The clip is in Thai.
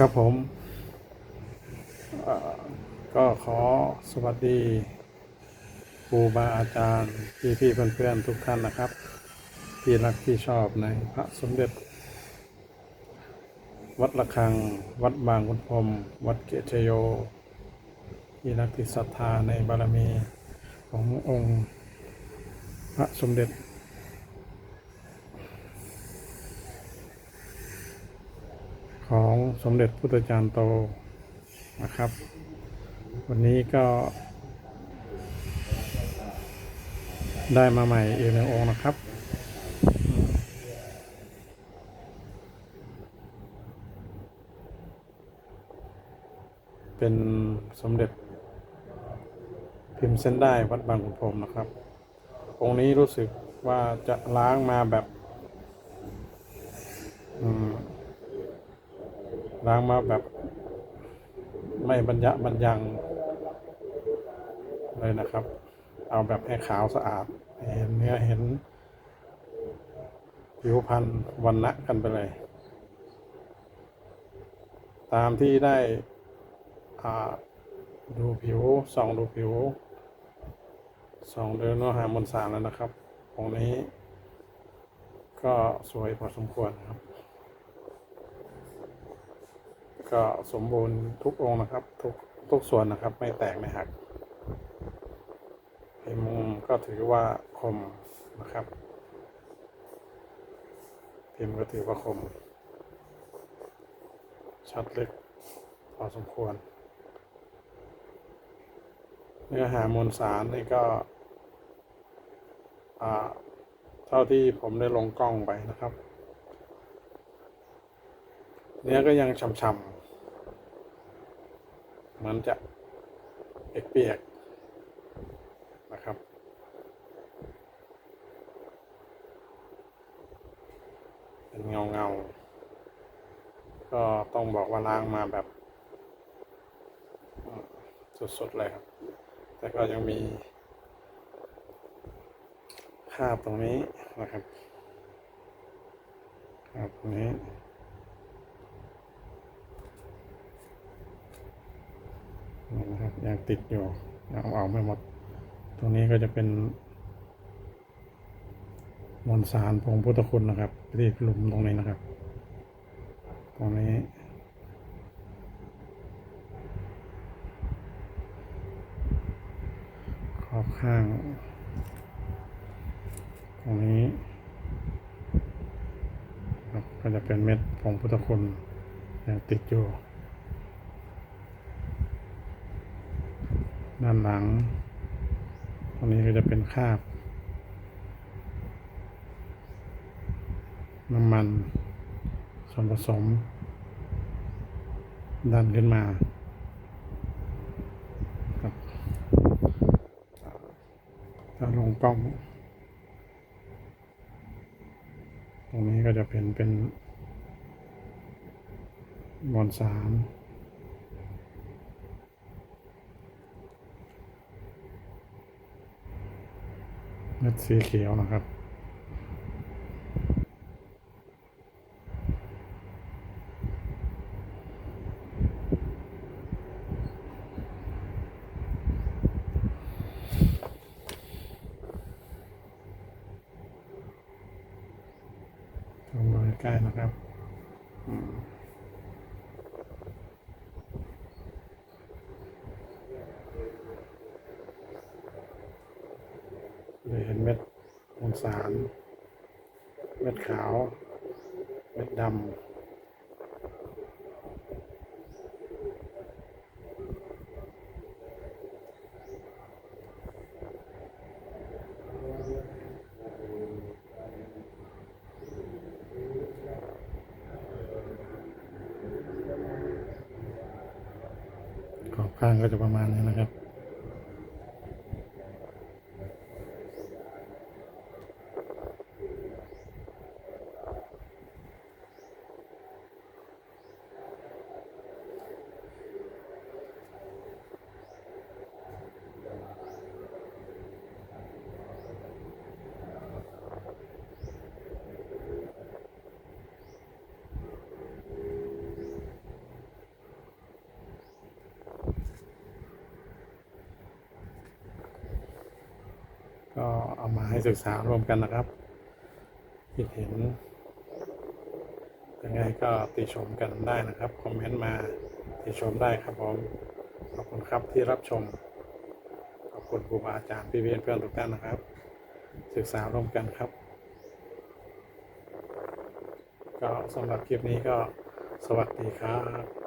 ครับผมก็ขอสวัสดีครูบาอาจารย์พี่พี่เพื่อนเพื่อนๆทุกท่านนะครับ ที่รักที่ชอบในพระสมเด็จ วัดระฆัง วัดบางขุนพรหมวัดเกตชโย ที่รักที่ศรัทธาในบารมีขององค์ พระสมเด็จ ของ สมเด็จพุทธจารย์โตนะครับ วันนี้ก็ ได้มาใหม่อีกหนึ่งองค์นะครับ เป็นสมเด็จ พิมพ์เส้นได้วัดบางขุนพรหมนะครับ องค์นี้รู้สึกว่าจะล้างมาแบบ อืม ล้างมาแบบไม่บรรยะบรรยังเลยนะครับ เอาแบบให้ขาวสะอาด เห็นเนื้อเห็น ผิวพรรณวันณะกันไปเลย ตามที่ได้ดูผิวส่องดูผิวส่องเดินโลหามวลสารแล้วนะครับองนี้ ก็สวยพอสมควรครับ ก็สมบูรณ์ทุกองนะครับ ทุกทุกส่วนนะครับ ไม่แตกไม่หักพิมพ์มุมก็ถือว่าคมนะครับพิมพ์ก็ถือว่าคม ชัดเลึกพอสมควร เนื้อหามวลสารนี่ก็เท่าที่ผมได้ลงกล้องไปนะครับ เนื้อก็ยังฉ่ำๆ มือนจะเปียกๆนะครับ เป็นเงาเงาๆก็ต้องบอกว่าล้างมาแบบสดๆเลยครับ แต่ก็ยังมีคราบตรงนี้นะครับคราบตรงนี้ นี่นะครับ ยังติดอยู่ยังเอาไม่หมด ตรงนี้ก็จะเป็นมวลสารพงพุทธคุณนะครับที่หลุมตรงนี้นะครับ ตรงนี้ ขอบข้าง ตรงนี้ครับก็จะเป็นเม็ดผงพุทธคุณยังติดอยู่ ด้านหลัง ตรงนี้ก็จะเป็นคราบ น้ำมันส่วนผสม ดันขึ้นมาครับถ้าลงกล้อง ตรงนี้ก็จะเป็นเป็นมวลสาร เม็ดสีเขียวนะครับลองดูใกล้ๆนะครับ อืม เลยเห็นเม็ดมวลสาร เม็ดขาว เม็ดดำขอบข้างก็จะประมาณนี้นะครับ ค เอามาให้ศึกษาร่วมกันนะครับคิดเห็นยังไงก็ติชมกันได้นะครับ คอมเมนต์มาติชมได้ครับผมขอบคุณครับที่รับชม ขอบคุณครูบาอาจารย์พี่เพื่อนเพื่อนทุกท่านนะครับ ศึกษาร่วมกันครับ ก็สำหรับคลิปนี้ก็สวัสดีครับ